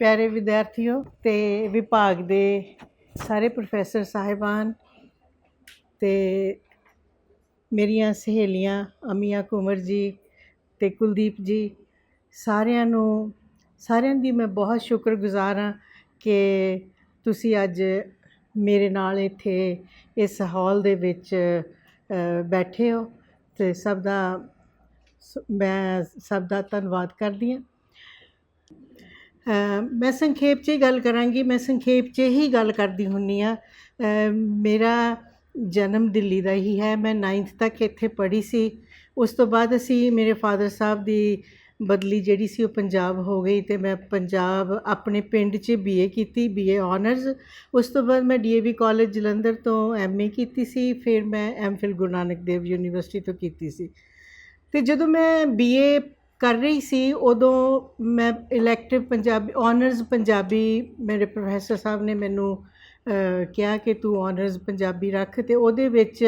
ਪਿਆਰੇ ਵਿਦਿਆਰਥੀਓ ਤੇ ਵਿਭਾਗ ਦੇ ਸਾਰੇ ਪ੍ਰੋਫੈਸਰ ਸਾਹਿਬਾਨ ਤੇ ਮੇਰੀਆਂ ਸਹੇਲੀਆਂ ਅਮੀਆ ਕੁਮਰ ਜੀ ਤੇ ਕੁਲਦੀਪ ਜੀ, ਸਾਰਿਆਂ ਨੂੰ, ਸਾਰਿਆਂ ਦੀ ਮੈਂ ਬਹੁਤ ਸ਼ੁਕਰਗੁਜ਼ਾਰ ਹਾਂ ਕਿ ਤੁਸੀਂ ਅੱਜ ਮੇਰੇ ਨਾਲ ਇੱਥੇ ਇਸ ਹਾਲ ਦੇ ਵਿੱਚ ਬੈਠੇ ਹੋ ਤੇ ਸਭ ਦਾ ਸ- ਮੈਂ ਸਭ ਦਾ ਧੰਨਵਾਦ ਕਰਦੀ ਹਾਂ। ਮੈਂ ਸੰਖੇਪ 'ਚ ਹੀ ਗੱਲ ਕਰਾਂਗੀ, ਮੈਂ ਸੰਖੇਪ 'ਚ ਹੀ ਗੱਲ ਕਰਦੀ ਹੁੰਨੀ ਆ। ਮੇਰਾ ਜਨਮ ਦਿੱਲੀ ਦਾ ਹੀ ਹੈ, ਮੈਂ 9th ਤੱਕ ਇੱਥੇ ਪੜ੍ਹੀ ਸੀ। ਉਸ ਤੋਂ ਬਾਅਦ ਅਸੀਂ ਮੇਰੇ ਫਾਦਰ ਸਾਹਿਬ ਦੀ ਬਦਲੀ ਜਿਹੜੀ ਸੀ ਉਹ ਪੰਜਾਬ ਹੋ ਗਈ ਤੇ ਮੈਂ ਪੰਜਾਬ ਆਪਣੇ ਪਿੰਡ 'ਚ ਬੀਏ ਕੀਤੀ ਬੀਏ ਆਨਰਸ ਉਸ ਤੋਂ ਬਾਅਦ ਮੈਂ ਡੀਏਵੀ ਕਾਲਜ ਜਲੰਧਰ ਤੋਂ ਐਮਏ ਕੀਤੀ ਸੀ, ਫਿਰ ਮੈਂ ਐਮਫਿਲ ਗੁਰੂ ਨਾਨਕ ਦੇਵ ਯੂਨੀਵਰਸਿਟੀ ਤੋਂ ਕੀਤੀ ਸੀ। ਤੇ ਜਦੋਂ ਮੈਂ ਬੀਏ ਕਰ ਰਹੀ ਸੀ ਉਦੋਂ ਮੈਂ ਇਲੈਕਟਿਵ ਪੰਜਾਬੀ ਔਨਰਜ਼ ਪੰਜਾਬੀ ਮੇਰੇ ਪ੍ਰੋਫੈਸਰ ਸਾਹਿਬ ਨੇ ਮੈਨੂੰ ਕਿਹਾ ਕਿ ਤੂੰ ਆਨਰਸ ਪੰਜਾਬੀ ਰੱਖ ਤੇ ਉਹਦੇ ਵਿੱਚ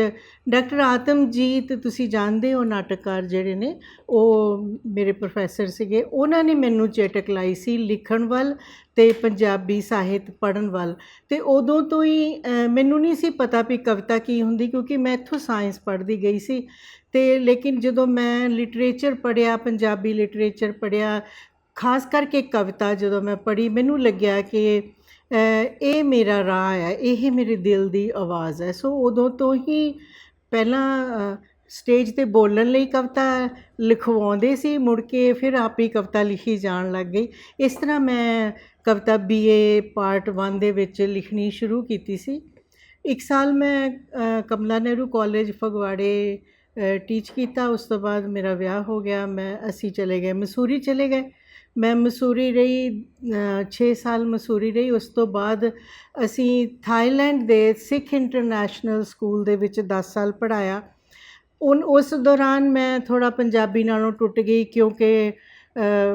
ਡਾਕਟਰ ਆਤਮਜੀਤ ਤੁਸੀਂ ਜਾਣਦੇ ਹੋ ਨਾਟਕਕਾਰ ਜਿਹੜੇ ਨੇ, ਉਹ ਮੇਰੇ ਪ੍ਰੋਫੈਸਰ ਸੀਗੇ, ਉਹਨਾਂ ਨੇ ਮੈਨੂੰ ਚੇਟਕ ਲਾਈ ਸੀ ਲਿਖਣ ਵੱਲ ਤੇ ਪੰਜਾਬੀ ਸਾਹਿਤ ਪੜ੍ਹਨ ਵੱਲ। ਤੇ ਉਦੋਂ ਤੋਂ ਹੀ ਮੈਨੂੰ ਨਹੀਂ ਸੀ ਪਤਾ ਵੀ ਕਵਿਤਾ ਕੀ ਹੁੰਦੀ ਕਿਉਂਕਿ ਮੈਂ ਇੱਥੋਂ ਸਾਇੰਸ ਪੜ੍ਹਦੀ ਗਈ ਸੀ। ਤੇ ਲੇਕਿਨ ਜਦੋਂ ਮੈਂ ਲਿਟਰੇਚਰ ਪੜ੍ਹਿਆ, ਪੰਜਾਬੀ ਲਿਟਰੇਚਰ ਪੜ੍ਹਿਆ ਖਾਸ ਕਰਕੇ ਕਵਿਤਾ ਜਦੋਂ ਮੈਂ ਪੜ੍ਹੀ, ਮੈਨੂੰ ਲੱਗਿਆ ਕਿ ਇਹ ਮੇਰਾ ਰਾਹ ਹੈ, ਇਹ ਮੇਰੇ ਦਿਲ ਦੀ ਆਵਾਜ਼ ਹੈ। ਸੋ ਉਦੋਂ ਤੋਂ ਹੀ ਪਹਿਲਾਂ ਸਟੇਜ ਤੇ ਬੋਲਣ ਲਈ ਕਵਿਤਾ ਲਿਖਵਾਉਂਦੇ ਸੀ, ਮੁੜ ਕੇ ਫਿਰ ਆਪ ਹੀ ਕਵਿਤਾ ਲਿਖੀ ਜਾਣ ਲੱਗ ਗਈ। ਇਸ ਤਰ੍ਹਾਂ ਮੈਂ ਕਵਿਤਾ ਬੀਏ ਪਾਰਟ 1 ਦੇ ਵਿੱਚ ਲਿਖਣੀ ਸ਼ੁਰੂ ਕੀਤੀ ਸੀ। ਇੱਕ ਸਾਲ ਮੈਂ ਕਮਲਾ ਨਹਿਰੂ ਕਾਲਜ ਫਗਵਾੜੇ ਟੀਚ ਕੀਤਾ। ਉਸ ਤੋਂ ਬਾਅਦ ਮੇਰਾ ਵਿਆਹ ਹੋ ਗਿਆ। ਮੈਂ ਅਸੀਂ ਚਲੇ ਗਏ, ਮਸੂਰੀ ਚਲੇ ਗਏ। ਮੈਂ ਮਸੂਰੀ ਰਹੀ 6 ਸਾਲ ਮਸੂਰੀ ਰਹੀ, ਉਸ ਤੋਂ ਬਾਅਦ ਅਸੀਂ ਥਾਈਲੈਂਡ ਦੇ ਸਿੱਖ ਇੰਟਰਨੈਸ਼ਨਲ ਸਕੂਲ ਦੇ ਵਿੱਚ 10 ਸਾਲ ਪੜਾਇਆ ਉਨ, ਉਸ ਦੌਰਾਨ ਮੈਂ ਥੋੜਾ ਪੰਜਾਬੀ ਨਾਲੋਂ ਟੁੱਟ ਗਈ ਕਿਉਂਕਿ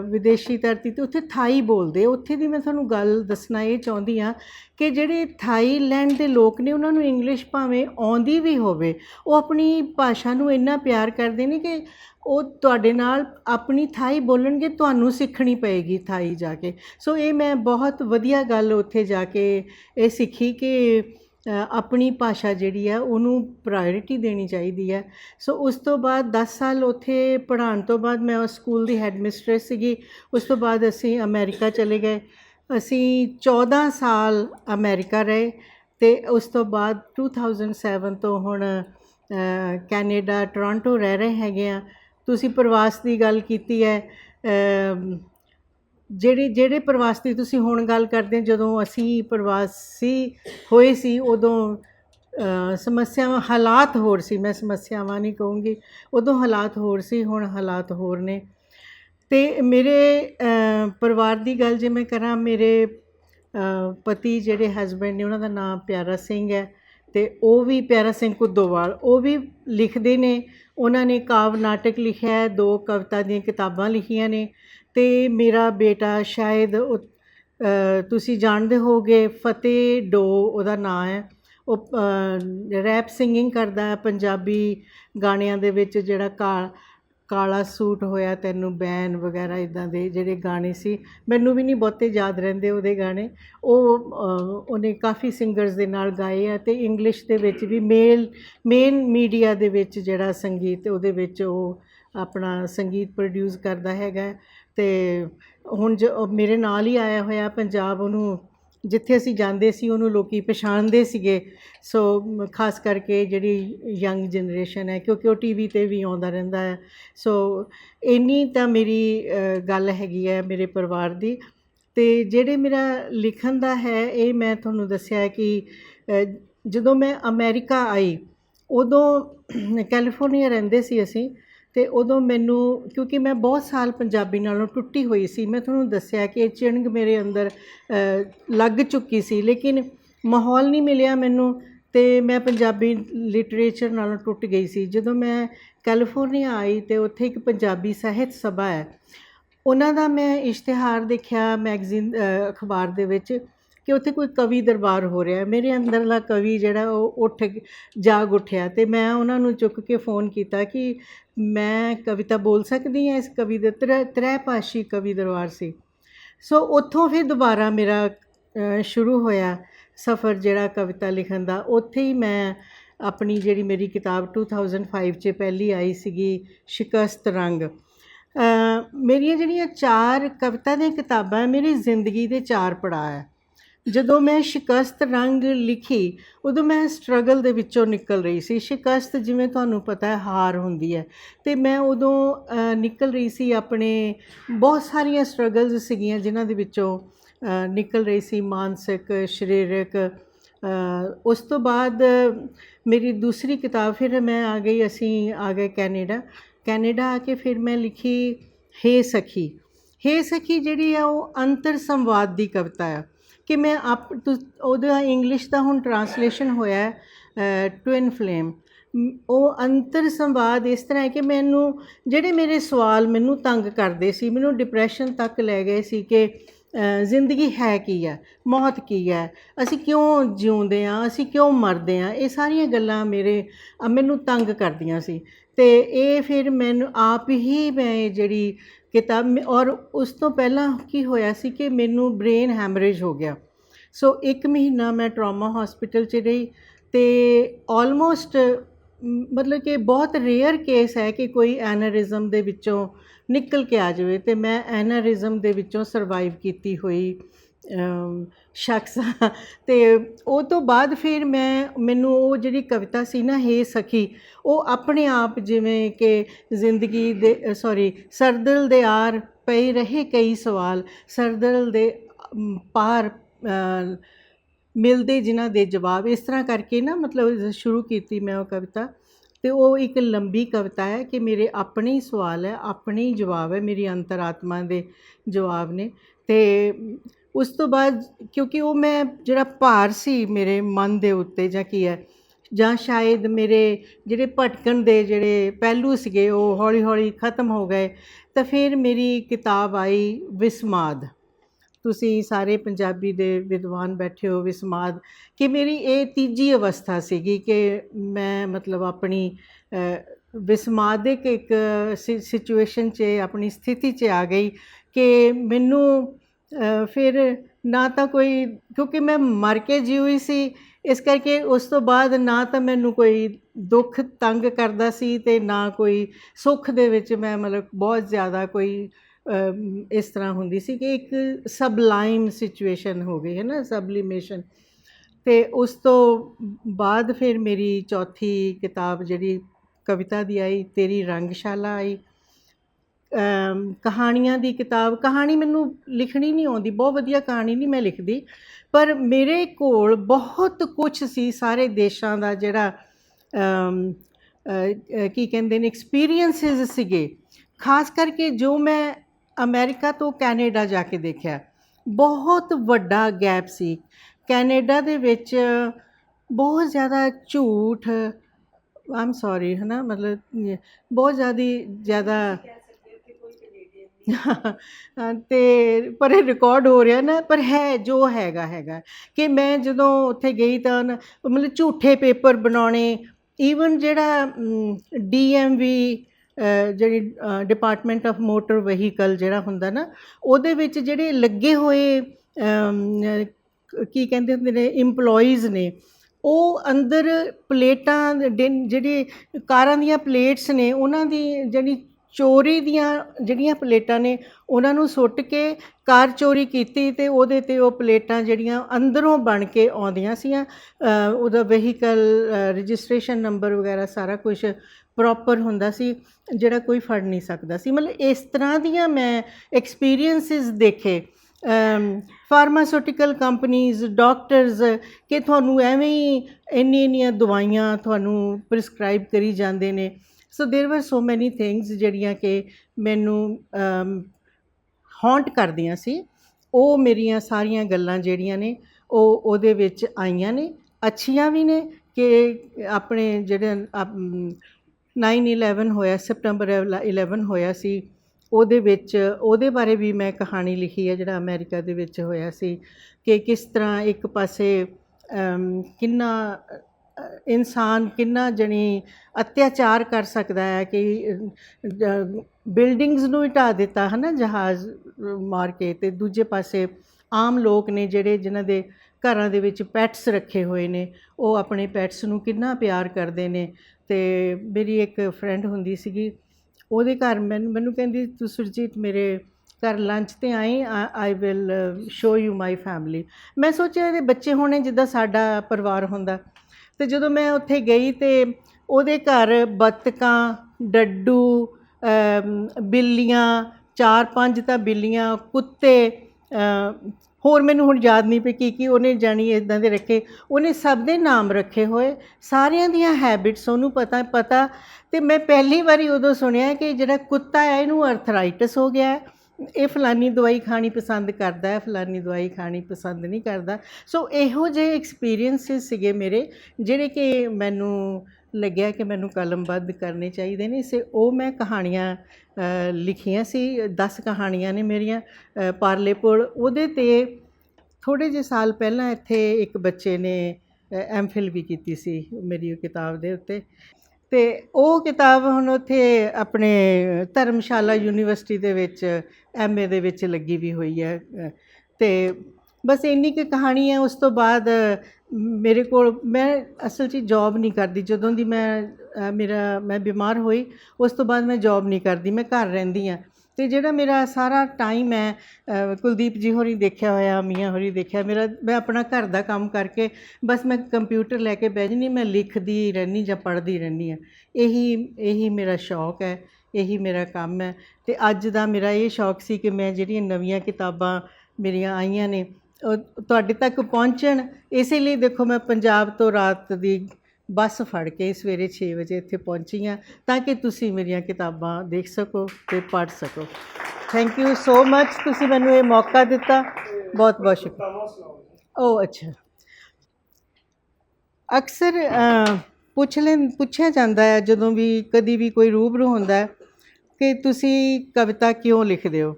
ਵਿਦੇਸ਼ੀ ਧਰਤੀ ਤੇ ਉੱਥੇ ਥਾਈ ਬੋਲਦੇ ਉੱਥੇ ਦੀ ਮੈਂ ਤੁਹਾਨੂੰ ਗੱਲ ਦੱਸਣਾ ਇਹ ਚਾਹੁੰਦੀ ਆ ਕਿ ਜਿਹੜੇ ਥਾਈਲੈਂਡ ਦੇ ਲੋਕ ਨੇ, ਉਹਨਾਂ ਨੂੰ ਇੰਗਲਿਸ਼ ਭਾਵੇਂ ਆਉਂਦੀ ਵੀ ਹੋਵੇ, ਉਹ ਆਪਣੀ ਭਾਸ਼ਾ ਨੂੰ ਇੰਨਾ ਪਿਆਰ ਕਰਦੇ ਨੇ ਕਿ ਉਹ ਤੁਹਾਡੇ ਨਾਲ ਆਪਣੀ ਥਾਈ ਬੋਲਣਗੇ, ਤੁਹਾਨੂੰ ਸਿੱਖਣੀ ਪਏਗੀ ਥਾਈ ਜਾ ਕੇ। ਸੋ ਇਹ ਮੈਂ ਬਹੁਤ ਵਧੀਆ ਗੱਲ ਉੱਥੇ ਜਾ ਕੇ ਇਹ ਸਿੱਖੀ ਕਿ ਆਪਣੀ ਭਾਸ਼ਾ ਜਿਹੜੀ ਹੈ ਉਹਨੂੰ ਪ੍ਰਾਇੋਰਟੀ ਦੇਣੀ ਚਾਹੀਦੀ ਹੈ ਸੋ ਉਸ ਤੋਂ ਬਾਅਦ 10 ਸਾਲ ਉੱਥੇ ਪੜ੍ਹਾਉਣ ਤੋਂ ਬਾਅਦ ਮੈਂ ਉਸ ਸਕੂਲ ਦੀ ਹੈੱਡ ਮਿਸਟਰੈਸ ਸੀਗੀ। ਉਸ ਤੋਂ ਬਾਅਦ ਅਸੀਂ ਅਮਰੀਕਾ ਚਲੇ ਗਏ। ਅਸੀਂ 14 ਸਾਲ ਅਮਰੀਕਾ ਰਹੇ ਤੇ ਉਸ ਤੋਂ ਬਾਅਦ 2007 ਤੋਂ ਹੁਣ ਕੈਨੇਡਾ, ਟੋਰਾਂਟੋ ਰਹਿ ਰਹੇ ਹੈਗੇ ਆ। ਤੁਸੀਂ ਪ੍ਰਵਾਸ ਦੀ ਗੱਲ ਕੀਤੀ ਹੈ ਜਿਹੜੇ ਜਿਹੜੇ ਪ੍ਰਵਾਸ ਦੀ ਤੁਸੀਂ ਹੁਣ ਗੱਲ ਕਰਦੇ ਜਦੋਂ ਅਸੀਂ ਪ੍ਰਵਾਸੀ ਹੋਏ ਸੀ, ਉਦੋਂ ਸਮੱਸਿਆਵਾਂ ਹਾਲਾਤ ਹੋਰ ਸੀ, ਮੈਂ ਸਮੱਸਿਆਵਾਂ ਨਹੀਂ ਕਹੂੰਗੀ, ਉਦੋਂ ਹਾਲਾਤ ਹੋਰ ਸੀ, ਹੁਣ ਹਾਲਾਤ ਹੋਰ ਨੇ। ਤੇ ਮੇਰੇ ਪਰਿਵਾਰ ਦੀ ਗੱਲ ਜੇ ਮੈਂ ਕਰਾਂ, ਮੇਰੇ ਪਤੀ ਜਿਹੜੇ ਹਸਬੰਡ ਨੇ, ਉਹਨਾਂ ਦਾ ਨਾਮ ਪਿਆਰਾ ਸਿੰਘ ਹੈ, ਤੇ ਉਹ ਵੀ ਪਿਆਰਾ ਸਿੰਘ ਕੁੱਦੋਵਾਲ ਉਹ ਵੀ ਲਿਖਦੇ ਨੇ, ਉਹਨਾਂ ਨੇ ਕਾਵ ਨਾਟਕ ਲਿਖਿਆ ਹੈ, ਦੋ ਕਵਿਤਾ ਦੀਆਂ ਕਿਤਾਬਾਂ ਲਿਖੀਆਂ ਨੇ ਅਤੇ ਮੇਰਾ ਬੇਟਾ ਸ਼ਾਇਦ ਤੁਸੀਂ ਜਾਣਦੇ ਹੋਗੇ ਫਤਿਹ ਡੋ ਉਹਦਾ ਨਾਂ ਹੈ। ਉਹ ਰੈਪ ਸਿੰਗਿੰਗ ਕਰਦਾ ਪੰਜਾਬੀ ਗਾਣਿਆਂ ਦੇ ਵਿੱਚ ਜਿਹੜਾ ਕਾ, ਕਾਲਾ ਸੂਟ ਹੋਇਆ ਤੈਨੂੰ, ਬੈਨ ਵਗੈਰਾ ਇਦਾਂ ਦੇ ਜਿਹੜੇ ਗਾਣੇ ਸੀ। ਮੈਨੂੰ ਵੀ ਨਹੀਂ ਬਹੁਤੇ ਯਾਦ ਰਹਿੰਦੇ ਉਹਦੇ ਗਾਣੇ। ਉਹ ਉਹਨੇ ਕਾਫੀ ਸਿੰਗਰਸ ਦੇ ਨਾਲ ਗਾਏ ਆ ਤੇ ਇੰਗਲਿਸ਼ ਦੇ ਵਿੱਚ ਵੀ ਮੇਲ, ਮੇਨ ਮੀਡੀਆ ਦੇ ਵਿੱਚ ਜਿਹੜਾ ਸੰਗੀਤ ਉਹਦੇ ਵਿੱਚ ਉਹ ਆਪਣਾ ਸੰਗੀਤ ਪ੍ਰੋਡਿਊਸ ਕਰਦਾ ਹੈਗਾ। ਤੇ ਹੁਣ ਜ ਮੇਰੇ ਨਾਲ ਹੀ ਆਇਆ ਹੋਇਆ ਪੰਜਾਬ ਉਹਨੂੰ, ਜਿੱਥੇ ਅਸੀਂ ਜਾਂਦੇ ਸੀ ਉਹਨੂੰ ਲੋਕ ਪਛਾਣਦੇ ਸੀਗੇ। ਸੋ ਖਾਸ ਕਰਕੇ ਜਿਹੜੀ ਯੰਗ ਜਨਰੇਸ਼ਨ ਹੈ, ਕਿਉਂਕਿ ਉਹ ਟੀ ਵੀ ਤੇ ਵੀ ਆਉਂਦਾ ਰਹਿੰਦਾ ਹੈ। ਸੋ ਇੰਨੀ ਤਾਂ ਮੇਰੀ ਗੱਲ ਹੈਗੀ ਹੈ ਮੇਰੇ ਪਰਿਵਾਰ ਦੀ। ਅਤੇ ਜਿਹੜੇ ਮੇਰਾ ਲਿਖਣ ਦਾ ਹੈ, ਇਹ ਮੈਂ ਤੁਹਾਨੂੰ ਦੱਸਿਆ ਕਿ ਜਦੋਂ ਮੈਂ ਅਮਰੀਕਾ ਆਈ, ਉਦੋਂ ਕੈਲੀਫੋਰਨੀਆ ਰਹਿੰਦੇ ਸੀ ਅਸੀਂ ਤੇ ਉਦੋਂ ਮੈਨੂੰ, ਕਿਉਂਕਿ ਮੈਂ ਬਹੁਤ ਸਾਲ ਪੰਜਾਬੀ ਨਾਲੋਂ ਟੁੱਟੀ ਹੋਈ ਸੀ, ਮੈਂ ਤੁਹਾਨੂੰ ਦੱਸਿਆ ਕਿ ਇਹ ਚਿਣਗ ਮੇਰੇ ਅੰਦਰ ਲੱਗ ਚੁੱਕੀ ਸੀ, ਲੇਕਿਨ ਮਾਹੌਲ ਨਹੀਂ ਮਿਲਿਆ ਮੈਨੂੰ ਤੇ ਮੈਂ ਪੰਜਾਬੀ ਲਿਟਰੇਚਰ ਨਾਲੋਂ ਟੁੱਟ ਗਈ ਸੀ। ਜਦੋਂ ਮੈਂ ਕੈਲੀਫੋਰਨੀਆ ਆਈ ਤੇ ਉੱਥੇ ਇੱਕ ਪੰਜਾਬੀ ਸਾਹਿਤ ਸਭਾ ਹੈ, ਉਹਨਾਂ ਦਾ ਮੈਂ ਇਸ਼ਤਿਹਾਰ ਦੇਖਿਆ ਮੈਗਜ਼ੀਨ ਅਖਬਾਰ ਦੇ ਵਿੱਚ ਕਿ ਉੱਥੇ ਕੋਈ ਕਵੀ ਦਰਬਾਰ ਹੋ ਰਿਹਾ ਮੇਰੇ ਅੰਦਰਲਾ ਕਵੀ ਜਿਹੜਾ ਉਹ ਉੱਠ ਜਾਗ ਉੱਠਿਆ ਤੇ ਮੈਂ ਉਹਨਾਂ ਨੂੰ ਚੁੱਕ ਕੇ ਫੋਨ ਕੀਤਾ ਕਿ ਮੈਂ ਕਵਿਤਾ ਬੋਲ ਸਕਦੀ ਹਾਂ? ਇਸ ਕਵੀ ਦੇ ਤ੍ਰੈ ਤ੍ਰੈ ਭਾਸ਼ੀ ਕਵੀ ਦਰਬਾਰ ਸੀ। ਸੋ ਉੱਥੋਂ ਫਿਰ ਦੁਬਾਰਾ ਮੇਰਾ ਸ਼ੁਰੂ ਹੋਇਆ ਸਫ਼ਰ ਜਿਹੜਾ ਕਵਿਤਾ ਲਿਖਣ ਦਾ। ਉੱਥੇ ਹੀ ਮੈਂ ਆਪਣੀ ਜਿਹੜੀ ਮੇਰੀ ਕਿਤਾਬ 2005 'ਚ ਪਹਿਲੀ ਆਈ ਸੀਗੀ, ਸ਼ਿਕਸਤ ਰੰਗ। ਮੇਰੀਆਂ ਜਿਹੜੀਆਂ ਚਾਰ ਕਵਿਤਾ ਦੀਆਂ ਕਿਤਾਬਾਂ, ਮੇਰੀ ਜ਼ਿੰਦਗੀ ਦੇ ਚਾਰ ਪੜਾਅ ਹੈ। ਜਦੋਂ ਮੈਂ ਸ਼ਿਕਸਤ ਰੰਗ ਲਿਖੀ, ਉਦੋਂ ਮੈਂ ਸਟਰਗਲ ਦੇ ਵਿੱਚੋਂ ਨਿਕਲ ਰਹੀ ਸੀ। ਸ਼ਿਕਸਤ ਜਿਵੇਂ ਤੁਹਾਨੂੰ ਪਤਾ ਹੈ, ਹਾਰ ਹੁੰਦੀ ਹੈ। ਤੇ ਮੈਂ ਉਦੋਂ ਨਿਕਲ ਰਹੀ ਸੀ ਆਪਣੇ ਬਹੁਤ ਸਾਰੀਆਂ ਸਟਰਗਲਸ ਸੀਗੀਆਂ, ਜਿਨ੍ਹਾਂ ਦੇ ਵਿੱਚੋਂ ਨਿਕਲ ਰਹੀ ਸੀ ਮਾਨਸਿਕ, ਸਰੀਰਕ ਉਸ ਤੋਂ ਬਾਅਦ ਮੇਰੀ ਦੂਸਰੀ ਕਿਤਾਬ, ਫਿਰ ਮੈਂ ਆ ਗਈ, ਅਸੀਂ ਆ ਗਏ ਕੈਨੇਡਾ। ਕੈਨੇਡਾ ਆ ਕੇ ਫਿਰ ਮੈਂ ਲਿਖੀ ਹੇ ਸਖੀ। ਹੇ ਸਖੀ ਜਿਹੜੀ ਆ ਉਹ ਅੰਤਰ ਸੰਵਾਦ ਦੀ ਕਵਿਤਾ ਆ ਕਿ ਮੈਂ ਆਪ ਤੁ- ਉਹਦਾ ਇੰਗਲਿਸ਼ ਦਾ ਹੁਣ ਟਰਾਂਸਲੇਸ਼ਨ ਹੋਇਆ ਹੈ ਟਵਿਨ ਫਲੇਮ ਉਹ ਅੰਤਰ ਸੰਵਾਦ ਇਸ ਤਰ੍ਹਾਂ ਹੈ ਕਿ ਮੈਨੂੰ, ਜਿਹੜੇ ਮੇਰੇ ਸਵਾਲ ਮੈਨੂੰ ਤੰਗ ਕਰਦੇ ਸੀ, ਮੈਨੂੰ ਡਿਪਰੈਸ਼ਨ ਤੱਕ ਲੈ ਗਏ ਸੀ ਕਿ ਜ਼ਿੰਦਗੀ ਹੈ ਕੀ ਹੈ, ਮੌਤ ਕੀ ਹੈ, ਅਸੀਂ ਕਿਉਂ ਜਿਉਂਦੇ ਆ ਅਸੀਂ ਕਿਉਂ ਮਰਦੇ ਆ ਇਹ ਸਾਰੀਆਂ ਗੱਲਾਂ ਮੇਰੇ ਮੈਨੂੰ ਤੰਗ ਕਰਦੀਆਂ ਸੀ। ਤੇ ਇਹ ਫਿਰ ਮੈਨੂੰ, ਆਪ ਹੀ ਮੈਂ ਜਿਹੜੀ ਕਿਤਾਬ ਮ- ਔਰ ਉਸ ਤੋਂ ਪਹਿਲਾਂ ਕੀ ਹੋਇਆ ਸੀ ਕਿ ਮੈਨੂੰ ਬ੍ਰੇਨ ਹੈਮਰੇਜ ਹੋ ਗਿਆ। ਸੋ ਇੱਕ ਮਹੀਨਾ ਮੈਂ ਟਰਾਮਾ ਹਸਪੀਟਲ 'ਚ ਰਹੀ ਤੇ ਆਲਮੋਸਟ ਮਤਲਬ ਕਿ ਬਹੁਤ ਰੇਅਰ ਕੇਸ ਹੈ ਕਿ ਕੋਈ ਐਨਰਿਜ਼ਮ ਦੇ ਵਿੱਚੋਂ ਨਿਕਲ ਕੇ ਆ ਜਾਵੇ ਤੇ ਮੈਂ ਐਨਰਿਜ਼ਮ ਦੇ ਵਿੱਚੋਂ ਸਰਵਾਈਵ ਕੀਤੀ ਹੋਈ। ਸ਼ਖਸ। ਹਾਂ। ਅਤੇ ਉਹ ਤੋਂ ਬਾਅਦ ਫਿਰ ਮੈਂ, ਮੈਨੂੰ ਉਹ ਜਿਹੜੀ ਕਵਿਤਾ ਸੀ ਨਾ, ਹੇ ਸਖੀ, ਉਹ ਆਪਣੇ ਆਪ ਜਿਵੇਂ ਕਿ ਜ਼ਿੰਦਗੀ ਦੇ ਸੌਰੀ ਸਰਦਲ ਦੇ ਆਰ ਪਈ ਰਹੇ ਕਈ ਸਵਾਲ, ਸਰਦਲ ਦੇ ਪਾਰ ਮਿਲਦੇ ਜਿਨ੍ਹਾਂ ਦੇ ਜਵਾਬ। ਇਸ ਤਰ੍ਹਾਂ ਕਰਕੇ ਨਾ, ਮਤਲਬ ਸ਼ੁਰੂ ਕੀਤੀ ਮੈਂ ਉਹ ਕਵਿਤਾ। ਤੇ ਉਹ ਇੱਕ ਲੰਬੀ ਕਵਿਤਾ ਹੈ ਕਿ ਮੇਰੇ ਆਪਣੇ ਹੀ ਸਵਾਲ ਹੈ, ਆਪਣੇ ਹੀ ਜਵਾਬ ਹੈ, ਮੇਰੀ ਅੰਤਰਾਤਮਾ ਦੇ ਜਵਾਬ ਨੇ। ਤੇ ਉਸ ਤੋਂ ਬਾਅਦ ਕਿਉਂਕਿ ਉਹ ਮੈਂ ਜਿਹੜਾ ਭਾਰ ਸੀ ਮੇਰੇ ਮਨ ਦੇ ਉੱਤੇ ਜਾਂ ਕੀ ਹੈ, ਜਾਂ ਸ਼ਾਇਦ ਮੇਰੇ ਜਿਹੜੇ ਭਟਕਣ ਦੇ ਜਿਹੜੇ ਪਹਿਲੂ ਸੀਗੇ ਉਹ ਹੌਲੀ ਹੌਲੀ ਖਤਮ ਹੋ ਗਏ, ਤਾਂ ਫਿਰ ਮੇਰੀ ਕਿਤਾਬ ਆਈ ਵਿਸਮਾਦ। ਤੁਸੀਂ ਸਾਰੇ ਪੰਜਾਬੀ ਦੇ ਵਿਦਵਾਨ ਬੈਠੇ ਹੋ ਵਿਸਮਾਦ, ਕਿ ਮੇਰੀ ਇਹ ਤੀਜੀ ਅਵਸਥਾ ਸੀਗੀ ਕਿ ਮੈਂ ਮਤਲਬ ਆਪਣੀ ਵਿਸਮਾਦਿਕ ਇੱਕ ਸਿਚੁਏਸ਼ਨ 'ਚ, ਆਪਣੀ ਸਥਿਤੀ 'ਚ ਆ ਗਈ ਕਿ ਮੈਨੂੰ ਫਿਰ ਨਾ ਤਾਂ ਕੋਈ, ਕਿਉਂਕਿ ਮੈਂ ਮਰ ਕੇ ਜੀ ਹੋਈ ਸੀ, ਇਸ ਕਰਕੇ ਉਸ ਤੋਂ ਬਾਅਦ ਨਾ ਤਾਂ ਮੈਨੂੰ ਕੋਈ ਦੁੱਖ ਤੰਗ ਕਰਦਾ ਸੀ ਅਤੇ ਨਾ ਕੋਈ ਸੁੱਖ ਦੇ ਵਿੱਚ ਮੈਂ ਮਤਲਬ ਬਹੁਤ ਜ਼ਿਆਦਾ ਕੋਈ ਇਸ ਤਰ੍ਹਾਂ ਹੁੰਦੀ ਸੀ ਕਿ ਇੱਕ ਸਬਲਾਈਮ ਸਿਚੁਏਸ਼ਨ ਹੋ ਗਈ, ਹੈ ਨਾ ਸਬਲੀਮੇਸ਼ਨ ਅਤੇ ਉਸ ਤੋਂ ਬਾਅਦ ਫਿਰ ਮੇਰੀ ਚੌਥੀ ਕਿਤਾਬ ਜਿਹੜੀ ਕਵਿਤਾ ਦੀ ਆਈ, ਤੇਰੀ ਰੰਗਸ਼ਾਲਾ ਆਈ ਕਹਾਣੀਆਂ ਦੀ ਕਿਤਾਬ, ਕਹਾਣੀ ਮੈਨੂੰ ਲਿਖਣੀ ਨਹੀਂ ਆਉਂਦੀ, ਬਹੁਤ ਵਧੀਆ ਕਹਾਣੀ ਨਹੀਂ ਮੈਂ ਲਿਖਦੀ, ਪਰ ਮੇਰੇ ਕੋਲ ਬਹੁਤ ਕੁਝ ਸੀ ਸਾਰੇ ਦੇਸ਼ਾਂ ਦਾ ਜਿਹੜਾ ਕੀ ਕਹਿੰਦੇ ਨੇ ਐਕਸਪੀਰੀਐਂਸਸ ਸੀਗੇ। ਖਾਸ ਕਰਕੇ ਜੋ ਮੈਂ ਅਮਰੀਕਾ ਤੋਂ ਕੈਨੇਡਾ ਜਾ ਕੇ ਦੇਖਿਆ, ਬਹੁਤ ਵੱਡਾ ਗੈਪ ਸੀ। ਕੈਨੇਡਾ ਦੇ ਵਿੱਚ ਬਹੁਤ ਜ਼ਿਆਦਾ ਝੂਠ ਆਮ ਸੌਰੀ ਹੈ ਨਾ ਮਤਲਬ, ਬਹੁਤ ਜ਼ਿਆਦਾ ਜ਼ਿਆਦਾ ਤੇ ਪਰ ਇਹ ਰਿਕਾਰਡ ਹੋ ਰਿਹਾ ਨਾ ਪਰ ਹੈ ਜੋ ਹੈਗਾ ਹੈਗਾ। ਕਿ ਮੈਂ ਜਦੋਂ ਉੱਥੇ ਗਈ ਤਾਂ ਨਾ, ਮਤਲਬ ਝੂਠੇ ਪੇਪਰ ਬਣਾਉਣੇ ਈਵਨ ਜਿਹੜਾ ਡੀਐਮਵੀ ਜਿਹੜੀ ਡਿਪਾਰਟਮੈਂਟ ਆਫ ਮੋਟਰ ਵਹੀਕਲ ਜਿਹੜਾ ਹੁੰਦਾ ਨਾ ਉਹਦੇ ਵਿੱਚ ਜਿਹੜੇ ਲੱਗੇ ਹੋਏ ਅਮ, ਅ, ਕੀ ਕਹਿੰਦੇ ਹੁੰਦੇ ਨੇ EMPLOYEES ਨੇ ਉਹ ਅੰਦਰ ਪਲੇਟਾਂ ਦੇ ਡਿਨ- ਜਿਹੜੇ ਕਾਰਾਂ ਦੀਆਂ ਪਲੇਟਸ ਨੇ ਉਹਨਾਂ ਦੀ ਜਿਹੜੀ ਚੋਰੀ ਦੀਆਂ ਜਿਹੜੀਆਂ ਪਲੇਟਾਂ ਨੇ, ਉਹਨਾਂ ਨੂੰ ਸੁੱਟ ਕੇ ਕਾਰ ਚੋਰੀ ਕੀਤੀ ਤੇ ਉਹਦੇ ਤੇ ਉਹ ਪਲੇਟਾਂ ਜਿਹੜੀਆਂ ਅੰਦਰੋਂ ਬਣ ਕੇ ਆਉਂਦੀਆਂ ਸੀਆਂ ਉਹਦਾ ਵਹੀਕਲ ਰਜਿਸਟ੍ਰੇਸ਼ਨ ਨੰਬਰ ਵਗੈਰਾ ਸਾਰਾ ਕੁਝ ਪ੍ਰੋਪਰ ਹੁੰਦਾ ਸੀ, ਜਿਹੜਾ ਕੋਈ ਫੜ ਨਹੀਂ ਸਕਦਾ ਸੀ। ਮਤਲਬ ਇਸ ਤਰ੍ਹਾਂ ਦੀਆਂ ਮੈਂ ਐਕਸਪੀਰੀਐਂਸਿਸ ਦੇਖੇ। ਫਾਰਮਾਸਿਊਟੀਕਲ ਕੰਪਨੀਆਂ ਡਾਕਟਰਸ ਕਿ ਤੁਹਾਨੂੰ ਐਵੇਂ ਹੀ ਇੰਨੀ ਇੰਨੀਆਂ ਦਵਾਈਆਂ ਤੁਹਾਨੂੰ ਪ੍ਰਿਸਕ੍ਰਾਈਬ ਕਰੀ ਜਾਂਦੇ ਨੇ। So there were so many things ਜਿਹੜੀਆਂ ਕਿ ਮੈਨੂੰ ਹੌਂਟ ਕਰਦੀਆਂ ਸੀ ਉਹ ਮੇਰੀਆਂ ਸਾਰੀਆਂ ਗੱਲਾਂ ਜਿਹੜੀਆਂ ਨੇ ਉਹ ਉਹਦੇ ਵਿੱਚ ਆਈਆਂ ਨੇ ਅੱਛੀਆਂ ਵੀ ਨੇ ਕਿ ਆਪਣੇ ਜਿਹੜੇ 9/11 ਹੋਇਆ ਸਪਟੰਬਰ 11 ਹੋਇਆ ਸੀ ਉਹਦੇ ਵਿੱਚ ਉਹਦੇ ਬਾਰੇ ਵੀ ਮੈਂ ਕਹਾਣੀ ਲਿਖੀ ਹੈ ਜਿਹੜਾ ਅਮਰੀਕਾ ਦੇ ਵਿੱਚ ਹੋਇਆ ਸੀ ਕਿ ਕਿਸ ਤਰ੍ਹਾਂ ਇੱਕ ਪਾਸੇ ਅਮ, ਕਿੰਨਾ ਅ, ਇਨਸਾਨ ਕਿੰਨਾ ਜਣੀ ਅਤਿਆਚਾਰ ਕਰ ਸਕਦਾ ਹੈ ਕਿ ਬਿਲਡਿੰਗਸ ਨੂੰ ਹੀ ਦਿੱਤਾ ਹੈ ਨਾ ਜਹਾਜ਼ ਮਾਰ ਕੇ ਤੇ ਦੂਜੇ ਪਾਸੇ ਆਮ ਲੋਕ ਨੇ ਜਿਹੜੇ ਜਿਨ੍ਹਾਂ ਦੇ ਘਰਾਂ ਦੇ ਵਿੱਚ ਪੈਟਸ ਰੱਖੇ ਹੋਏ ਨੇ, ਉਹ ਆਪਣੇ ਪੈਟਸ ਨੂੰ ਕਿੰਨਾ ਪਿਆਰ ਕਰਦੇ ਨੇ। ਤੇ ਮੇਰੀ ਇੱਕ ਫਰੈਂਡ ਹੁੰਦੀ ਸੀਗੀ, ਉਹਦੇ ਘਰ ਮੈਨੂੰ ਮੈਨੂੰ ਕਹਿੰਦੀ, ਤੂੰ ਸੁਰਜੀਤ, ਮੇਰੇ ਘਰ ਲੰਚ ਤੇ I I will show you my family. ਮੈਂ ਸੋਚਿਆ, ਇਹਦੇ ਬੱਚੇ ਹੋਣੇ ਜਿੱਦਾਂ ਸਾਡਾ ਪਰਿਵਾਰ ਹੁੰਦਾ। ਅਤੇ ਜਦੋਂ ਮੈਂ ਉੱਥੇ ਗਈ ਤਾਂ ਉਹਦੇ ਘਰ ਬਤਕਾਂ, ਡੱਡੂ ਬਿੱਲੀਆਂ, ਚਾਰ ਪੰਜ ਤਾਂ ਬਿੱਲੀਆਂ, ਕੁੱਤੇ ਹੋਰ ਮੈਨੂੰ ਹੁਣ ਯਾਦ ਨਹੀਂ ਪਈ ਕੀ ਕੀ ਉਹਨੇ ਜਾਣੀ ਇਦਾਂ ਦੇ ਰੱਖੇ। ਉਹਨੇ ਸਭ ਦੇ ਨਾਮ ਰੱਖੇ ਹੋਏ। ਸਾਰਿਆਂ ਦੀਆਂ ਹੈਬਿਟਸ ਉਹਨੂੰ ਪਤਾ ਪਤਾ। ਤੇ ਮੈਂ ਪਹਿਲੀ ਵਾਰੀ ਉਦੋਂ ਸੁਣਿਆ ਕਿ ਜਿਹੜਾ ਕੁੱਤਾ ਹੈ ਇਹਨੂੰ ਅਰਥਰਾਈਟਸ ਹੋ ਗਿਆ ਇਹ ਫਲਾਨੀ ਦਵਾਈ ਖਾਣੀ ਪਸੰਦ ਕਰਦਾ ਹੈ ਫਲਾਨੀ ਦਵਾਈ ਖਾਣੀ ਪਸੰਦ ਨਹੀਂ ਕਰਦਾ। ਸੋ ਇਹੋ ਜਿਹੇ ਐਕਸਪੀਰੀਐਂਸਿਸ ਸੀਗੇ ਮੇਰੇ ਜਿਹੜੇ ਕਿ ਮੈਨੂੰ ਲੱਗਿਆ ਕਿ ਮੈਨੂੰ ਕਲਮਬੱਧ ਕਰਨੇ ਚਾਹੀਦੇ ਨੇ। ਸੇ ਉਹ ਮੈਂ ਕਹਾਣੀਆਂ ਲਿਖੀਆਂ ਸੀ 10 ਕਹਾਣੀਆਂ ਨੇ ਮੇਰੀਆਂ ਅ, ਪਾਰਲੇ ਪੁਲ। ਉਹਦੇ ਤੇ ਥੋੜੇ ਜਿਹੇ ਸਾਲ ਪਹਿਲਾਂ ਇੱਥੇ ਇੱਕ ਬੱਚੇ ਨੇ ਐਮਫਿਲ ਵੀ ਕੀਤੀ ਸੀ ਮੇਰੀ ਉਹ ਕਿਤਾਬ ਦੇ ਉੱਤੇ। ਤੇ ਉਹ ਕਿਤਾਬ ਹੁਣ ਉੱਥੇ ਆਪਣੇ ਧਰਮਸ਼ਾਲਾ ਯੂਨੀਵਰਸਿਟੀ ਦੇ ਵਿੱਚ ਐਮਏ ਦੇ ਵਿੱਚ ਲੱਗੀ ਵੀ ਹੋਈ ਹੈ ਅ, ਤੇ ਬਸ ਇੰਨੀ ਕੁ ਕਹਾਣੀ ਹੈ ਉਸ ਤੋਂ ਬਾਅਦ ਮੇਰੇ ਕੋਲ ਮੈਂ ਅਸਲ 'ਚ ਜੌਬ ਨਹੀਂ ਕਰਦੀ। ਜਦੋਂ ਦੀ ਮੈਂ ਮੇਰਾ ਮੈਂ ਬਿਮਾਰ ਹੋਈ ਉਸ ਤੋਂ ਬਾਅਦ ਮੈਂ ਜੌਬ ਨਹੀਂ ਕਰਦੀ ਮੈਂ ਘਰ ਰਹਿੰਦੀ ਹਾਂ। ਤੇ ਜਿਹੜਾ ਮੇਰਾ ਸਾਰਾ ਟਾਈਮ ਹੈ ਕੁਲਦੀਪ ਜੀ ਹੋਰੀ ਦੇਖਿਆ ਹੋਇਆ ਮੀਆਂ ਹੋਰੀ ਦੇਖਿਆ ਮੇਰਾ ਮੈਂ ਆਪਣਾ ਘਰ ਦਾ ਕੰਮ ਕਰਕੇ ਬਸ ਮੈਂ ਕੰਪਿਊਟਰ ਲੈ ਕੇ ਬਹਿ ਜਾਂਦੀ ਮੈਂ ਲਿਖਦੀ ਰਹਿੰਦੀ ਜਾਂ ਪੜ੍ਹਦੀ ਰਹਿੰਦੀ ਹਾਂ। ਇਹੀ ਇਹੀ ਮੇਰਾ ਸ਼ੌਕ ਹੈ। ਇਹੀ ਮੇਰਾ ਕੰਮ ਹੈ। ਅਤੇ ਅੱਜ ਦਾ ਮੇਰਾ ਇਹ ਸ਼ੌਕ ਸੀ ਕਿ ਮੈਂ ਜਿਹੜੀਆਂ ਨਵੀਆਂ ਕਿਤਾਬਾਂ ਮੇਰੀਆਂ ਆਈਆਂ ਨੇ, ਉਹ ਤੁਹਾਡੇ ਤੱਕ ਪਹੁੰਚਣ। ਇਸੇ ਲਈ ਦੇਖੋ ਮੈਂ ਪੰਜਾਬ ਤੋਂ ਰਾਤ ਦੀ ਬੱਸ ਫੜ ਕੇ ਸਵੇਰੇ 6 ਵਜੇ ਇੱਥੇ ਪਹੁੰਚੀ ਹਾਂ, ਤਾਂ ਕਿ ਤੁਸੀਂ ਮੇਰੀਆਂ ਕਿਤਾਬਾਂ ਦੇਖ ਸਕੋ ਤੇ ਪੜ੍ਹ ਸਕੋ। ਥੈਂਕ ਯੂ ਸੋ ਮੱਚ ਤੁਸੀਂ ਮੈਨੂੰ ਇਹ ਮੌਕਾ ਦਿੱਤਾ। ਬਹੁਤ ਬਹੁਤ ਸ਼ੁਕਰੀਆ ਓ, ਅੱਛਾ। ਅਕਸਰ ਪੁੱਛ ਲੈ ਪੁੱਛਿਆ ਜਾਂਦਾ ਹੈ, ਜਦੋਂ ਵੀ ਕਦੀ ਵੀ ਕੋਈ ਰੂਬਰੂ ਹੁੰਦਾ ਹੈ ਕਿ ਤੁਸੀਂ ਕਵਿਤਾ ਕਿਉਂ ਲਿਖਦੇ ਹੋ?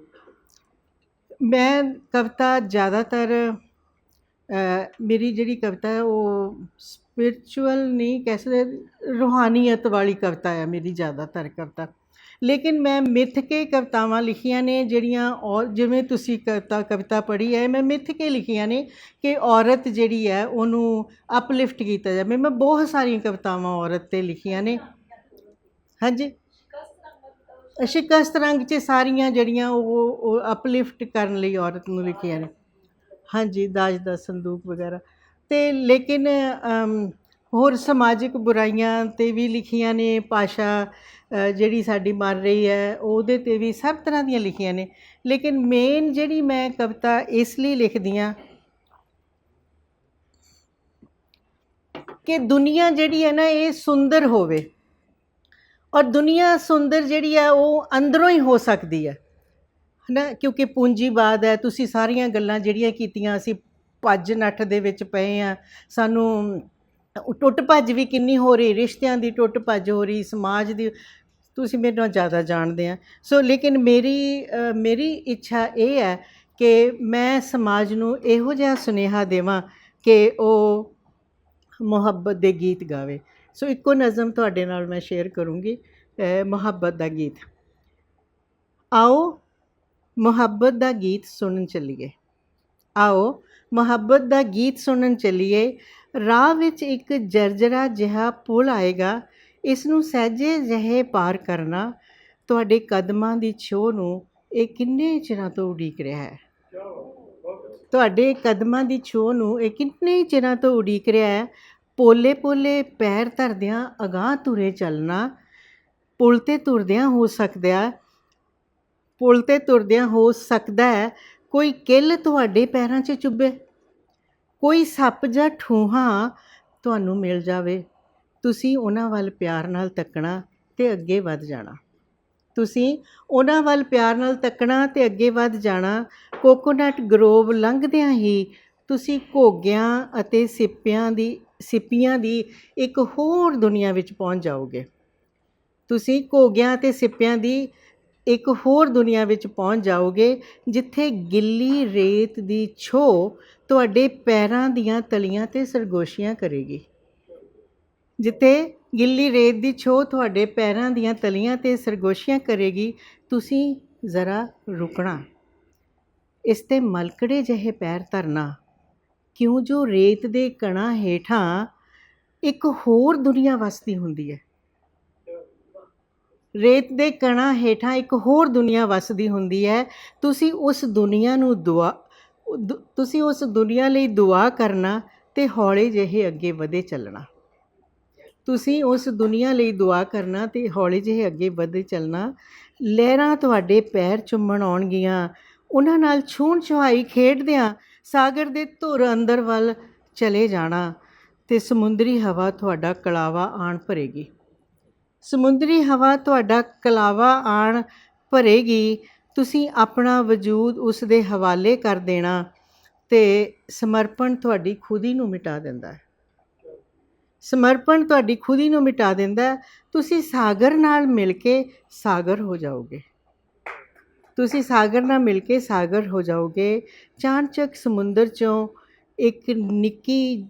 ਮੈਂ ਕਵਿਤਾ ਜ਼ਿਆਦਾਤਰ ਮੇਰੀ ਜਿਹੜੀ ਕਵਿਤਾ ਹੈ, ਉਹ ਸਪਿਰਚੁਅਲ ਨਹੀਂ, ਕਹਿ ਸਕਦੇ, ਰੂਹਾਨੀਅਤ ਵਾਲੀ ਕਵਿਤਾ ਹੈ ਮੇਰੀ ਜ਼ਿਆਦਾਤਰ ਕਵਿਤਾ। ਲੇਕਿਨ ਮੈਂ ਮਿੱਥ ਕੇ ਕਵਿਤਾਵਾਂ ਲਿਖੀਆਂ ਨੇ, ਜਿਹੜੀਆਂ ਔਰ ਜਿਵੇਂ ਤੁਸੀਂ ਕਵਿਤਾ ਕਵਿਤਾ ਪੜ੍ਹੀ ਹੈ, ਮੈਂ ਮਿੱਥ ਕੇ ਲਿਖੀਆਂ ਨੇ ਕਿ ਔਰਤ ਜਿਹੜੀ ਹੈ, ਉਹਨੂੰ ਅਪਲਿਫਟ ਕੀਤਾ ਜਾਵੇ। ਮੈਂ ਬਹੁਤ ਸਾਰੀਆਂ ਕਵਿਤਾਵਾਂ ਔਰਤ ਤੇ ਲਿਖੀਆਂ ਨੇ। ਹਾਂਜੀ? ਸ਼ਿਕਸਤ ਰੰਗ 'ਚ ਸਾਰੀਆਂ ਜਿਹੜੀਆਂ ਉਹ ਉਹ ਅਪਲਿਫਟ ਕਰਨ ਲਈ ਔਰਤ ਨੂੰ ਲਿਖੀਆਂ ਨੇ ਹਾਂਜੀ, ਦਾਜ ਦਾ ਸੰਦੂਕ ਵਗੈਰਾ। ਤੇ ਲੇਕਿਨ ਹੋਰ ਸਮਾਜਿਕ ਬੁਰਾਈਆਂ ਤੇ ਵੀ ਲਿਖੀਆਂ ਨੇ, ਭਾਸ਼ਾ ਜਿਹੜੀ ਸਾਡੀ ਮਰ ਰਹੀ ਹੈ, ਉਹਦੇ ਤੇ ਵੀ ਸਭ ਤਰ੍ਹਾਂ ਦੀਆਂ ਲਿਖੀਆਂ ਨੇ। ਲੇਕਿਨ ਮੇਨ ਜਿਹੜੀ ਮੈਂ ਕਵਿਤਾ ਇਸ ਲਈ ਲਿਖਦੀ ਹਾਂ ਕਿ ਦੁਨੀਆ ਜਿਹੜੀ ਹੈ ਨਾ, ਇਹ ਸੁੰਦਰ ਹੋਵੇ। ਔਰ ਦੁਨੀਆ ਸੁੰਦਰ ਜਿਹੜੀ ਹੈ, ਉਹ ਅੰਦਰੋਂ ਹੀ ਹੋ ਸਕਦੀ ਹੈ। ਹਨਾ? ਕਿਉਂਕਿ ਪੂੰਜੀਵਾਦ ਹੈ, ਤੁਸੀਂ ਸਾਰੀਆਂ ਗੱਲਾਂ ਜਿਹੜੀਆਂ ਕੀਤੀਆਂ, ਅਸੀਂ ਭੱਜ ਨੱਠ ਦੇ ਵਿੱਚ ਪਏ ਆ ਸਾਨੂੰ ਟੁੱਟ ਭੱਜ ਵੀ ਕਿੰਨੀ ਹੋ ਰਹੀ, ਰਿਸ਼ਤਿਆਂ ਦੀ ਟੁੱਟ ਭੱਜ ਹੋ ਰਹੀ, ਸਮਾਜ ਦੀ, ਤੁਸੀਂ ਮੇਰੇ ਨਾਲੋਂ ਜ਼ਿਆਦਾ ਜਾਣਦੇ ਆ। ਸੋ ਲੇਕਿਨ ਮੇਰੀ ਮੇਰੀ ਇੱਛਾ ਇਹ ਹੈ ਕਿ ਮੈਂ ਸਮਾਜ ਨੂੰ ਇਹੋ ਜਿਹਾ ਸੁਨੇਹਾ ਦੇਵਾਂ ਕਿ ਉਹ ਮੁਹੱਬਤ ਦੇ ਗੀਤ ਗਾਵੇ। ਸੋ ਇੱਕੋ ਨਜ਼ਮ ਤੁਹਾਡੇ ਨਾਲ ਮੈਂ ਸ਼ੇਅਰ ਕਰੂੰਗੀ ਮੁਹੱਬਤ ਦਾ ਗੀਤ। ਆਓ ਮੁਹੱਬਤ ਦਾ ਗੀਤ ਸੁਣਨ ਚੱਲੀਏ। ਆਓ ਮੁਹੱਬਤ ਦਾ ਗੀਤ ਸੁਣਨ ਚੱਲੀਏ। ਰਾਹ ਵਿੱਚ ਇੱਕ ਜਰਜਰਾ ਜਿਹਾ ਪੁਲ ਆਏਗਾ ਇਸ ਨੂੰ ਸਹਿਜੇ ਜਿਹੇ ਪਾਰ ਕਰਨਾ, ਤੁਹਾਡੇ ਕਦਮਾਂ ਦੀ ਛੋਹ ਨੂੰ ਇਹ ਕਿੰਨੇ ਚਿਰਾਂ ਤੋਂ ਉਡੀਕ ਰਿਹਾ ਹੈ? ਤੁਹਾਡੇ ਕਦਮਾਂ ਦੀ ਛੋਹ ਨੂੰ ਇਹ ਕਿੰਨੇ ਚਿਰਾਂ ਤੋਂ ਉਡੀਕ ਰਿਹਾ ਹੈ? ਪੋਲੇ ਪੋਲੇ ਪੈਰ ਧਰਦਿਆਂ ਅਗਾਂਹ ਤੁਰੇ ਚੱਲਣਾ, ਪੁਲ ਤੇ ਤੁਰਦਿਆਂ ਹੋ ਸਕਦਾ ਪੁਲ ਤੇ ਤੁਰਦਿਆਂ ਹੋ ਸਕਦਾ ਹੈ, ਕੋਈ ਕਿੱਲ ਤੁਹਾਡੇ ਪੈਰਾਂ 'ਚ ਚੁੱਭੇ। ਕੋਈ ਸੱਪ ਜਾਂ ਠੂਹਾਂ ਤੁਹਾਨੂੰ ਮਿਲ ਜਾਵੇ। ਤੁਸੀਂ ਉਹਨਾਂ ਵੱਲ ਪਿਆਰ ਨਾਲ ਤੱਕਣਾ ਤੇ ਅੱਗੇ ਵੱਧ ਜਾਣਾ। ਤੁਸੀਂ ਉਹਨਾਂ ਵੱਲ ਪਿਆਰ ਨਾਲ ਤੱਕਣਾ ਤੇ ਅੱਗੇ ਵੱਧ ਜਾਣਾ। ਕੋਕੋਨਟ ਗਰੋਵ ਲੰਘਦਿਆਂ ਹੀ ਤੁਸੀਂ ਘੋਗਿਆਂ ਅਤੇ ਸਿੱਪਿਆਂ ਦੀ ਸਿੱਪੀਆਂ ਦੀ ਇੱਕ ਹੋਰ ਦੁਨੀਆ ਵਿੱਚ ਪਹੁੰਚ ਜਾਓਗੇ। ਤੁਸੀਂ ਘੋਗਿਆਂ ਅਤੇ ਸਿੱਪਿਆਂ ਦੀ ਇੱਕ ਹੋਰ ਦੁਨੀਆ ਵਿੱਚ ਪਹੁੰਚ ਜਾਓਗੇ, ਜਿੱਥੇ ਗਿੱਲੀ ਰੇਤ ਦੀ ਛੋ ਤੁਹਾਡੇ ਪੈਰਾਂ ਦੀਆਂ ਤਲੀਆਂ ਤੇ ਸਰਗੋਸ਼ੀਆਂ ਕਰੇਗੀ। ਜਿੱਥੇ ਗਿੱਲੀ ਰੇਤ ਦੀ ਛੋ ਤੁਹਾਡੇ ਪੈਰਾਂ ਦੀਆਂ ਤਲੀਆਂ ਤੇ ਸਰਗੋਸ਼ੀਆਂ ਕਰੇਗੀ, ਤੁਸੀਂ ਜ਼ਰਾ ਰੁਕਣਾ। ਇਸ ਤੇ ਮਲਕੜੇ ਜਿਹੇ ਪੈਰ ਧਰਨਾ। ਕਿਉਂ ਜੋ ਰੇਤ ਦੇ ਕਣਾਂ ਹੇਠਾਂ ਇੱਕ ਹੋਰ ਦੁਨੀਆ ਵਸਦੀ ਹੁੰਦੀ ਹੈ? ਰੇਤ ਦੇ ਕਣਾਂ ਹੇਠਾਂ ਇੱਕ ਹੋਰ ਦੁਨੀਆ ਵਸਦੀ ਹੁੰਦੀ ਹੈ। ਤੁਸੀਂ ਉਸ ਦੁਨੀਆ ਨੂੰ ਦੁਆ, ਦੁ- ਤੁਸੀਂ ਉਸ ਦੁਨੀਆ ਲਈ ਦੁਆ ਕਰਨਾ ਤੇ ਹੌਲੇ ਜਿਹੇ ਅੱਗੇ ਵਧੇ ਚੱਲਣਾ। ਤੁਸੀਂ ਉਸ ਦੁਨੀਆ ਲਈ ਦੁਆ ਕਰਨਾ ਤੇ ਹੌਲੇ ਜਿਹੇ ਅੱਗੇ ਵਧੇ ਚੱਲਣਾ। ਲਹਿਰਾਂ ਤੁਹਾਡੇ ਪੈਰ ਚੁੰਮਣ ਆਉਣਗੀਆਂ। ਉਹਨਾਂ ਨਾਲ ਛੂਹਣ ਛੁਹਾਈ ਖੇਡਦਿਆਂ ਸਾਗਰ ਦੇ ਧੁਰ ਅੰਦਰ ਵੱਲ ਚਲੇ ਜਾਣਾ ਤੇ ਸਮੁੰਦਰੀ ਹਵਾ ਤੁਹਾਡਾ ਕਲਾਵਾ ਆਣ ਭਰੇਗੀ। ਸਮੁੰਦਰੀ ਹਵਾ ਤੁਹਾਡਾ ਕਲਾਵਾ ਆਣ ਭਰੇਗੀ। ਤੁਸੀਂ ਆਪਣਾ ਵਜੂਦ ਉਸ ਦੇ ਹਵਾਲੇ ਕਰ ਦੇਣਾ ਤੇ ਸਮਰਪਣ ਤੁਹਾਡੀ ਖੁਦੀ ਨੂੰ ਮਿਟਾ ਦਿੰਦਾ ਹੈ। ਸਮਰਪਣ ਤੁਹਾਡੀ ਖੁਦੀ ਨੂੰ ਮਿਟਾ ਦਿੰਦਾ ਤੁਸੀਂ ਸਾਗਰ ਨਾਲ ਮਿਲ ਕੇ ਸਾਗਰ ਹੋ ਜਾਓਗੇ। ਤੁਸੀਂ ਸਾਗਰ ਨਾਲ ਮਿਲ ਕੇ ਸਾਗਰ ਹੋ ਜਾਓਗੇ। ਚਾਣਚੱਕ ਸਮੁੰਦਰ ਚੋਂ ਇੱਕ ਨਿੱਕੀ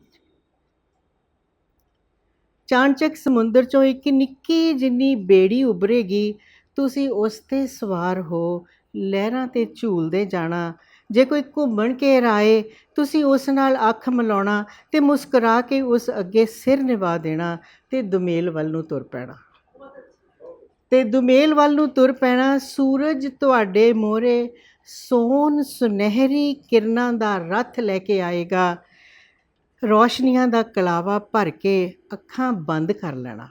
ਚਾਣਚੱਕ ਸਮੁੰਦਰ ਚੋਂ ਇੱਕ ਨਿੱਕੀ ਜਿੰਨੀ ਬੇੜੀ ਉਭਰੇਗੀ, ਤੁਸੀਂ ਉਸ ਤੇ ਸਵਾਰ ਹੋ, ਲਹਿਰਾਂ ਤੇ ਝੂਲਦੇ ਜਾਣਾ। ਜੇ ਕੋਈ ਘੁੰਮਣ ਕੇ ਰਾਏ ਤੁਸੀਂ ਉਸ ਨਾਲ ਅੱਖ ਮਿਲਾਉਣਾ ਤੇ ਮੁਸਕਰਾ ਕੇ ਉਸ ਅੱਗੇ ਸਿਰ ਨਿਵਾ ਦੇਣਾ ਤੇ ਦੁਮੇਲ ਵੱਲ ਨੂੰ ਤੁਰ ਪੈਣਾ। ਤੇ ਦੁਮੇਲ ਵੱਲ ਨੂੰ ਤੁਰ ਪੈਣਾ ਸੂਰਜ ਤੁਹਾਡੇ ਮੋਹਰੇ, ਸੋਨ ਸੁਨਹਿਰੀ ਕਿਰਨਾਂ ਦਾ ਰੱਥ ਲੈ ਕੇ ਆਏਗਾ। ਰੋਸ਼ਨੀਆਂ ਦਾ ਕਲਾਵਾ ਭਰ ਕੇ ਅੱਖਾਂ ਬੰਦ ਕਰ ਲੈਣਾ।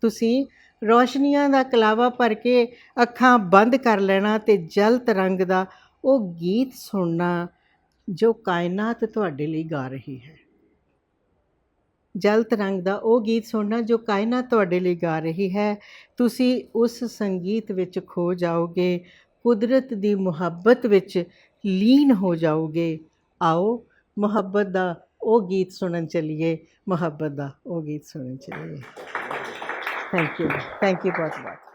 ਤੁਸੀਂ ਰੋਸ਼ਨੀਆਂ ਦਾ ਕਲਾਵਾ ਭਰ ਕੇ ਅੱਖਾਂ ਬੰਦ ਕਰ ਲੈਣਾ ਤੇ ਜਲ ਤਰੰਗ ਦਾ ਉਹ ਗੀਤ ਸੁਣਨਾ ਜੋ ਕਾਇਨਾਤ ਤੁਹਾਡੇ ਲਈ ਗਾ ਰਹੀ ਹੈ। ਜਲ ਤਰੰਗ ਦਾ ਉਹ ਗੀਤ ਸੁਣਨਾ ਜੋ ਕਾਇਨਾ ਤੁਹਾਡੇ ਲਈ ਗਾ ਰਹੀ ਹੈ। ਤੁਸੀਂ ਉਸ ਸੰਗੀਤ ਵਿੱਚ ਖੋ ਜਾਓਗੇ, ਕੁਦਰਤ ਦੀ ਮੁਹੱਬਤ ਵਿੱਚ ਲੀਨ ਹੋ ਜਾਓਗੇ। ਆਓ, ਮੁਹੱਬਤ ਦਾ ਉਹ ਗੀਤ ਸੁਣਨ ਚੱਲੀਏ, ਮੁਹੱਬਤ ਦਾ ਉਹ ਗੀਤ ਸੁਣਨ ਚੱਲੀਏ। ਥੈਂਕ ਯੂ ਥੈਂਕ ਯੂ ਬਹੁਤ ਬਹੁਤ।